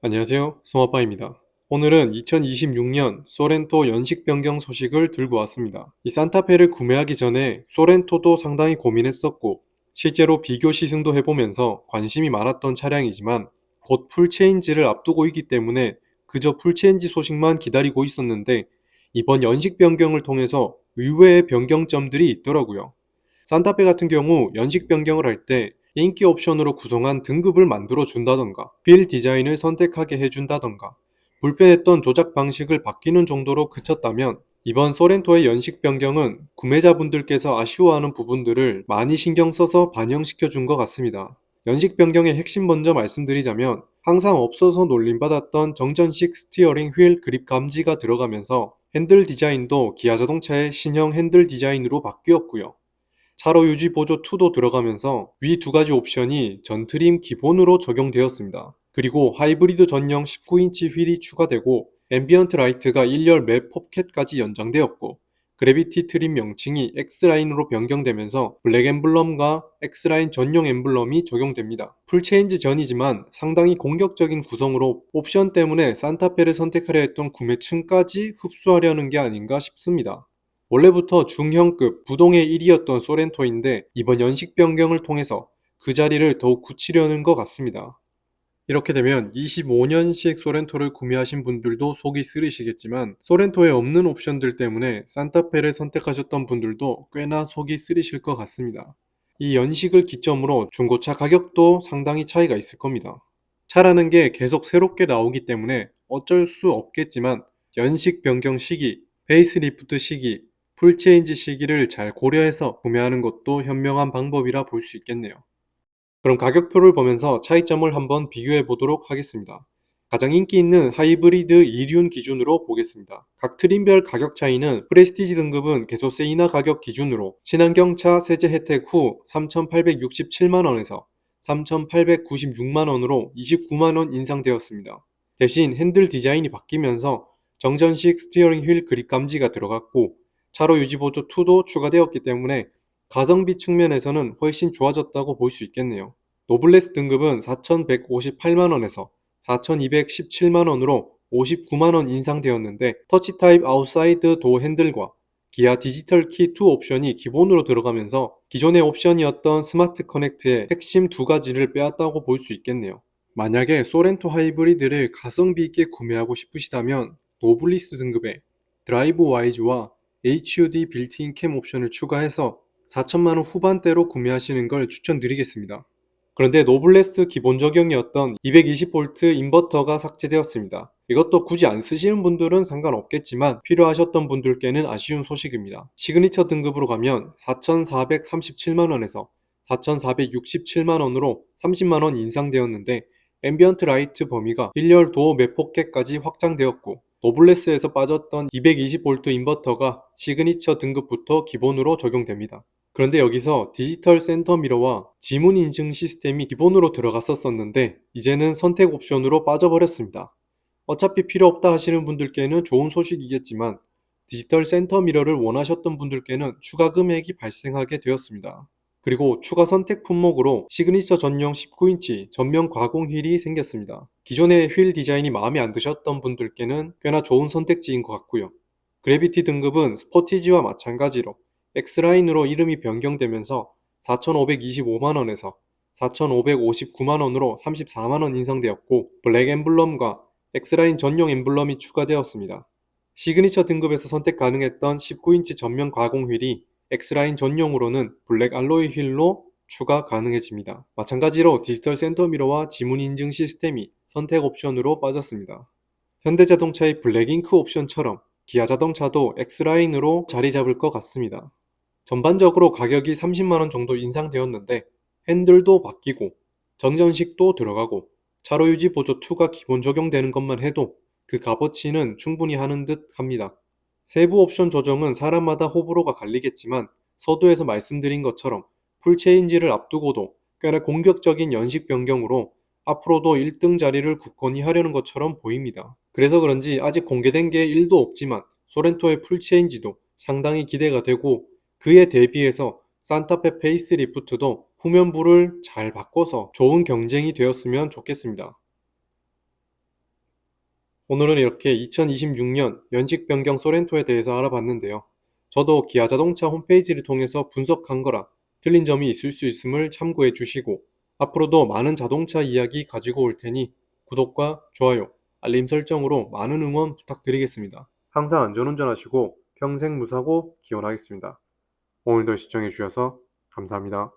안녕하세요. 송아빠입니다. 오늘은 2026년 소렌토 연식 변경 소식을 들고 왔습니다. 이 산타페를 구매하기 전에 소렌토도 상당히 고민했었고 실제로 비교 시승도 해보면서 관심이 많았던 차량이지만 곧 풀체인지를 앞두고 있기 때문에 그저 풀체인지 소식만 기다리고 있었는데 이번 연식 변경을 통해서 의외의 변경점들이 있더라고요. 산타페 같은 경우 연식 변경을 할 때 인기 옵션으로 구성한 등급을 만들어 준다던가 휠 디자인을 선택하게 해준다던가 불편했던 조작 방식을 바뀌는 정도로 그쳤다면 이번 소렌토의 연식 변경은 구매자분들께서 아쉬워하는 부분들을 많이 신경 써서 반영시켜 준 것 같습니다. 연식 변경의 핵심 먼저 말씀드리자면 항상 없어서 놀림받았던 정전식 스티어링 휠 그립 감지가 들어가면서 핸들 디자인도 기아 자동차의 신형 핸들 디자인으로 바뀌었고요. 차로 유지 보조 2도 들어가면서 위 두 가지 옵션이 전 트림 기본으로 적용되었습니다. 그리고 하이브리드 전용 19인치 휠이 추가되고 앰비언트 라이트가 1열 맵 포켓까지 연장되었고 그래비티 트림 명칭이 X라인으로 변경되면서 블랙 엠블럼과 X라인 전용 엠블럼이 적용됩니다. 풀체인지 전이지만 상당히 공격적인 구성으로 옵션 때문에 산타페를 선택하려 했던 구매층까지 흡수하려는 게 아닌가 싶습니다. 원래부터 중형급 부동의 1위였던 소렌토인데 이번 연식 변경을 통해서 그 자리를 더욱 굳히려는 것 같습니다. 이렇게 되면 25년식 소렌토를 구매하신 분들도 속이 쓰리시겠지만 소렌토에 없는 옵션들 때문에 산타페를 선택하셨던 분들도 꽤나 속이 쓰리실 것 같습니다. 이 연식을 기점으로 중고차 가격도 상당히 차이가 있을 겁니다. 차라는 게 계속 새롭게 나오기 때문에 어쩔 수 없겠지만 연식 변경 시기, 베이스리프트 시기, 풀체인지 시기를 잘 고려해서 구매하는 것도 현명한 방법이라 볼 수 있겠네요. 그럼 가격표를 보면서 차이점을 한번 비교해 보도록 하겠습니다. 가장 인기 있는 하이브리드 2륜 기준으로 보겠습니다. 각 트림별 가격 차이는 프레스티지 등급은 개소세 인하 가격 기준으로 친환경차 세제 혜택 후 3,867만원에서 3,896만원으로 29만원 인상되었습니다. 대신 핸들 디자인이 바뀌면서 정전식 스티어링 휠 그립 감지가 들어갔고 차로 유지 보조 2도 추가되었기 때문에 가성비 측면에서는 훨씬 좋아졌다고 볼 수 있겠네요. 노블레스 등급은 4,158만원에서 4,217만원으로 59만원 인상되었는데 터치 타입 아웃사이드 도 핸들과 기아 디지털 키 2 옵션이 기본으로 들어가면서 기존의 옵션이었던 스마트 커넥트의 핵심 두 가지를 빼앗다고 볼 수 있겠네요. 만약에 소렌토 하이브리드를 가성비 있게 구매하고 싶으시다면 노블리스 등급의 드라이브 와이즈와 HUD 빌트인 캠 옵션을 추가해서 4천만원 후반대로 구매하시는 걸 추천드리겠습니다. 그런데 노블레스 기본 적용이었던 220V 인버터가 삭제되었습니다. 이것도 굳이 안 쓰시는 분들은 상관없겠지만 필요하셨던 분들께는 아쉬운 소식입니다. 시그니처 등급으로 가면 4,437만원에서 4,467만원으로 30만원 인상되었는데 앰비언트 라이트 범위가 1열 도어 맵 포켓까지 확장되었고 노블레스에서 빠졌던 220V 인버터가 시그니처 등급부터 기본으로 적용됩니다. 그런데 여기서 디지털 센터 미러와 지문 인증 시스템이 기본으로 들어갔었었는데 이제는 선택 옵션으로 빠져버렸습니다. 어차피 필요 없다 하시는 분들께는 좋은 소식이겠지만 디지털 센터 미러를 원하셨던 분들께는 추가 금액이 발생하게 되었습니다. 그리고 추가 선택 품목으로 시그니처 전용 19인치 전면 가공 휠이 생겼습니다. 기존의 휠 디자인이 마음에 안 드셨던 분들께는 꽤나 좋은 선택지인 것 같고요. 그래비티 등급은 스포티지와 마찬가지로 X라인으로 이름이 변경되면서 4,525만원에서 4,559만원으로 34만원 인상되었고 블랙 엠블럼과 X라인 전용 엠블럼이 추가되었습니다. 시그니처 등급에서 선택 가능했던 19인치 전면 가공 휠이 X라인 전용으로는 블랙 알로이 휠로 추가 가능해집니다. 마찬가지로 디지털 센터 미러와 지문 인증 시스템이 선택 옵션으로 빠졌습니다. 현대자동차의 블랙잉크 옵션처럼 기아 자동차도 X라인으로 자리 잡을 것 같습니다. 전반적으로 가격이 30만원 정도 인상되었는데 핸들도 바뀌고 정전식도 들어가고 차로 유지 보조 2가 기본 적용되는 것만 해도 그 값어치는 충분히 하는 듯 합니다. 세부 옵션 조정은 사람마다 호불호가 갈리겠지만 서두에서 말씀드린 것처럼 풀체인지를 앞두고도 꽤나 공격적인 연식 변경으로 앞으로도 1등 자리를 굳건히 하려는 것처럼 보입니다. 그래서 그런지 아직 공개된 게 1도 없지만 소렌토의 풀체인지도 상당히 기대가 되고 그에 대비해서 산타페 페이스 리프트도 후면부를 잘 바꿔서 좋은 경쟁이 되었으면 좋겠습니다. 오늘은 이렇게 2026년 연식 변경 소렌토에 대해서 알아봤는데요. 저도 기아 자동차 홈페이지를 통해서 분석한 거라 틀린 점이 있을 수 있음을 참고해 주시고 앞으로도 많은 자동차 이야기 가지고 올 테니 구독과 좋아요, 알림 설정으로 많은 응원 부탁드리겠습니다. 항상 안전운전 하시고 평생 무사고 기원하겠습니다. 오늘도 시청해 주셔서 감사합니다.